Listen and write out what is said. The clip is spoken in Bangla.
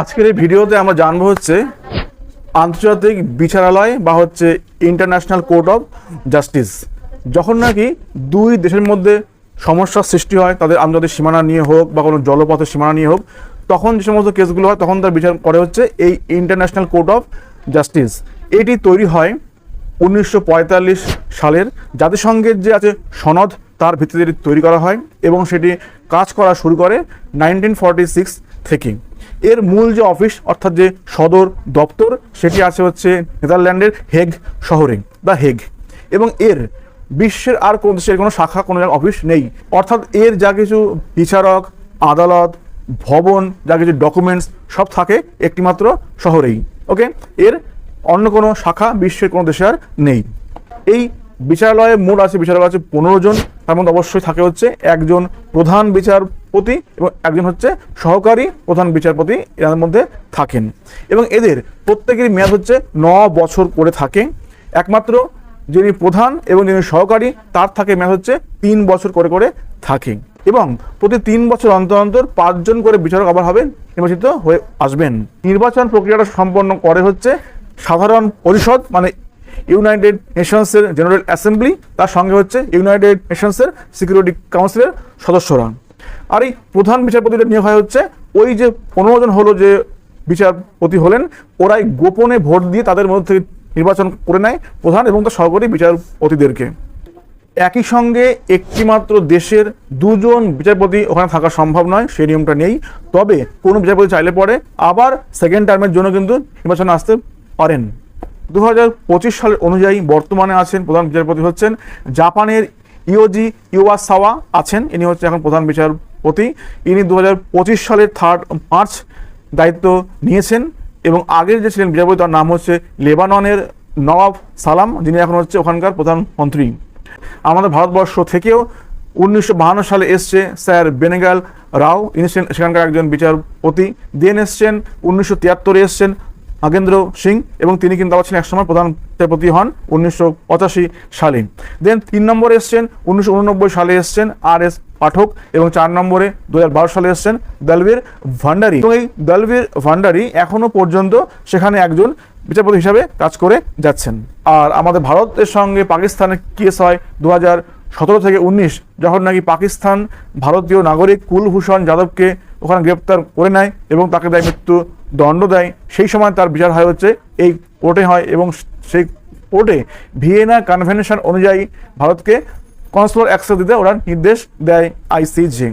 আজকের এই ভিডিওতে আমরা জানব হচ্ছে আন্তর্জাতিক বিচারালয় বা হচ্ছে ইন্টারন্যাশনাল কোর্ট অফ জাস্টিস যখন নাকি দুই দেশের মধ্যে সমস্যার সৃষ্টি হয়, তাদের আন্তর্জাতিক সীমানা নিয়ে হোক বা কোনো জলপথের সীমানা নিয়ে হোক, তখন যে সমস্ত কেসগুলো হয়, তখন তার বিচার করে হচ্ছে এই ইন্টারন্যাশনাল কোর্ট অফ জাস্টিস এটি তৈরি হয় উনিশশো পঁয়তাল্লিশ সালের জাতিসংঘের যে আছে সনদ, তার ভিত্তিতে তৈরি করা হয় এবং সেটি কাজ করা শুরু করে নাইনটিন থেকে। এর মূল যে অফিস, অর্থাৎ যে সদর দপ্তর, সেটি আছে হচ্ছে নেদারল্যান্ডের হেগ শহরে দ্য হেগ। এবং এর বিশ্বের আর কোনো দেশের কোনো শাখা, কোনো অফিস নেই। অর্থাৎ এর যা কিছু বিচারক, আদালত, ভবন, যা কিছু ডকুমেন্টস সব থাকে একটিমাত্র শহরেই, ওকে? এর অন্য কোনো শাখা বিশ্বের কোনো দেশে আর নেই। এই বিচারালয়ে মোট আছে, বিচারালয় আছে পনেরো জন। তার মধ্যে অবশ্যই থাকে হচ্ছে একজন প্রধান বিচারপতি এবং একজন হচ্ছে সহকারী প্রধান বিচারপতি এর মধ্যে থাকেন। এবং এদের প্রত্যেকেরই মেয়াদ হচ্ছে ন বছর করে থাকে। একমাত্র যিনি প্রধান এবং যিনি সহকারী, তার থাকে মেয়াদ হচ্ছে তিন বছর করে করে থাকে। এবং প্রতি তিন বছর অন্তর অন্তর পাঁচজন করে বিচারক আবার হবেন নির্বাচিত হয়ে আসবেন। নির্বাচন প্রক্রিয়াটা সম্পন্ন করে হচ্ছে সাধারণ পরিষদ মানে ইউনাইটেড নেশনসের জেনারেল অ্যাসেম্বলি, তার সঙ্গে হচ্ছে ইউনাইটেড নেশনসের সিকিউরিটি কাউন্সিলের সদস্যরা। আর এই প্রধান বিচারপতিটা নিয়োগ হয় হচ্ছে ওই যে পনেরো জন হলো যে বিচারপতি হলেন, ওরাই গোপনে ভোট দিয়ে তাদের মধ্যে থেকে নির্বাচন করে নেয় প্রধান এবং তার সহকারী বিচারপতিদেরকে। একই সঙ্গে একটিমাত্র দেশের দুজন বিচারপতি ওখানে থাকা সম্ভব নয় সেই নিয়মটা নেই। তবে কোনো বিচারপতি চাইলে পরে আবার সেকেন্ড টার্মের জন্য কিন্তু নির্বাচনে আসতে পারেন। দু হাজার পঁচিশ সালের অনুযায়ী বর্তমানে আছেন প্রধান বিচারপতি হচ্ছেন জাপানের ইওজি ইওয়াসাওয়া আছেন। ইনি হচ্ছে এখন প্রধান বিচারপতি। ইনি দু হাজার পঁচিশ সালের থার্ড মার্চ দায়িত্ব নিয়েছেন এবং আগের যে ছিলেন বিচারপতি, তার নাম হচ্ছে লেবাননের নওয়াব সালাম, যিনি এখন হচ্ছে ওখানকার প্রধানমন্ত্রী আমাদের ভারতবর্ষ থেকেও উনিশশো সালে এসছে স্যার বেনেগাল রাও। ইনি সেখানকার একজন বিচারপতি। দেন এসছেন, উনিশশো তিয়াত্তরে এসছেন নাগেন্দ্র সিং এবং তিনি কিন্তু আবার ছিলেন একসময় প্রধান বিচারপতি হন উনিশশো পঁচাশি সালে। দেন তিন নম্বরে এসছেন, উনিশশো উননব্বই সালে এসছেন আর এস পাঠক এবং চার নম্বরে দুহাজার বারো সালে এসছেন দলবীর ভান্ডারি। এবং এই দলবীর ভান্ডারি এখনও পর্যন্ত সেখানে একজন বিচারপতি হিসাবে কাজ করে যাচ্ছেন। আর আমাদের ভারতের সঙ্গে পাকিস্তানের কেস হয় দু হাজার সতেরো থেকে উনিশ, যখন নাকি পাকিস্তান ভারতীয় নাগরিক কুলভূষণ যাদবকে ওখানে গ্রেপ্তার করে নেয় এবং তাকে দেয় মৃত্যু দণ্ড দেয়, সেই সময় তার বিচার হয় হচ্ছে এই কোর্টে হয় এবং সেই কোর্টে ভিয়েনা কনভেনশন অনুযায়ী ভারতকে কনসুলার অ্যাক্সেস দিতে ওরা নির্দেশ দেয় আইসিজে।